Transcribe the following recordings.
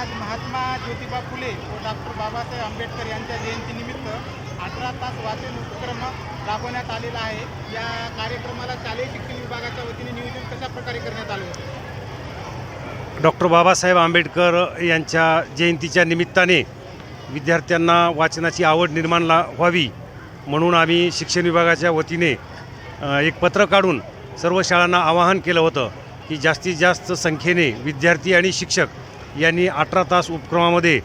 आज महात्मा ज्योतिबा फुले व डॉक्टर बाबासाहेब आंबेडकर यांच्या जयंतीनिमित्त अठरा तास वाचन उपक्रम राबवण्यात आलेला आहे. या कार्यक्रमाला शालेय शिक्षण विभागाच्या वतीने नियोजन कशा प्रकारे करण्यात आलं होतं? डॉक्टर बाबासाहेब आंबेडकर यांच्या जयंतीच्या निमित्ताने विद्यार्थ्यांना वाचनाची आवड निर्माण ला व्हावी म्हणून आम्ही शिक्षण विभागाच्या वतीने एक पत्र काढून सर्व शाळांना आवाहन केलं होतं की जास्तीत जास्त संख्येने विद्यार्थी आणि शिक्षक यांनी अठरा तास उपक्रमामध्ये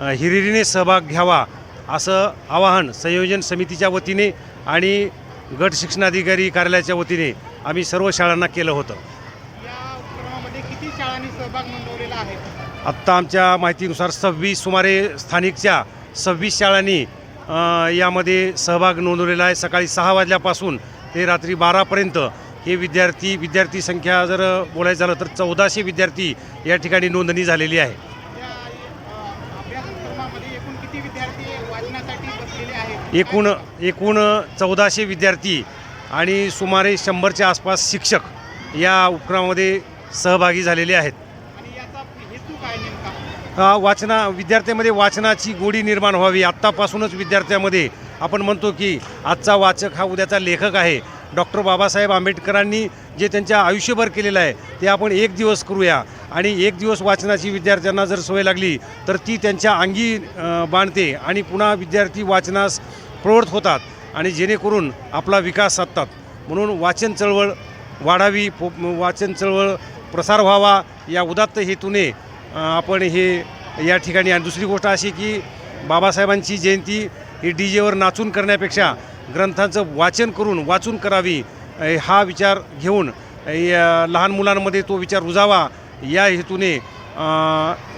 हिरिरीने सहभाग घ्यावा असं आवाहन संयोजन समितीच्या वतीने आणि गट शिक्षणाधिकारी कार्यालयाच्या वतीने आम्ही सर्व शाळांना केलं होतं. या उपक्रमामध्ये किती शाळांनी सहभाग नोंदवलेला आहे? आत्ता आमच्या माहितीनुसार सव्वीस सुमारे स्थानिकच्या सव्वीस शाळांनी यामध्ये सहभाग नोंदवलेला आहे. सकाळी सहा वाजल्यापासून ते रात्री बारापर्यंत हे विद्यार्थी विद्यार्थी संख्या जर बोलायचं झालं तर चौदाशे विद्यार्थी या ठिकाणी नोंदणी झालेली आहे. एकूण एकूण चौदाशे विद्यार्थी आणि सुमारे शंभरच्या आसपास शिक्षक या उपक्रमामध्ये सहभागी झालेले आहेत. वाचना विद्यार्थ्यामध्ये वाचनाची गोडी निर्माण व्हावी. आत्तापासूनच विद्यार्थ्यामध्ये आपण म्हणतो की आजचा वाचक हा उद्याचा लेखक आहे. डॉक्टर बाबासाहेब आंबेडकरांनी जे त्यांच्या आयुष्यभर केलेलं आहे ते आपण एक दिवस करूया. आणि एक दिवस वाचनाची विद्यार्थ्यांना जर सवय लागली तर ती त्यांच्या अंगी बांधते आणि पुन्हा विद्यार्थी वाचनास प्रवृत्त होतात आणि जेणेकरून आपला विकास साधतात. म्हणून वाचन चळवळ वाढावी पो वाचन चळवळ प्रसार व्हावा या उदात्त हेतूने आपण हे या ठिकाणी. आणि दुसरी गोष्ट अशी की बाबासाहेबांची जयंती ही डी जेवर नाचून करण्यापेक्षा ग्रंथांचं वाचन करून वाचून करावी हा विचार घेऊन या लहान मुलांमध्ये तो विचार रुजावा. या हेतूने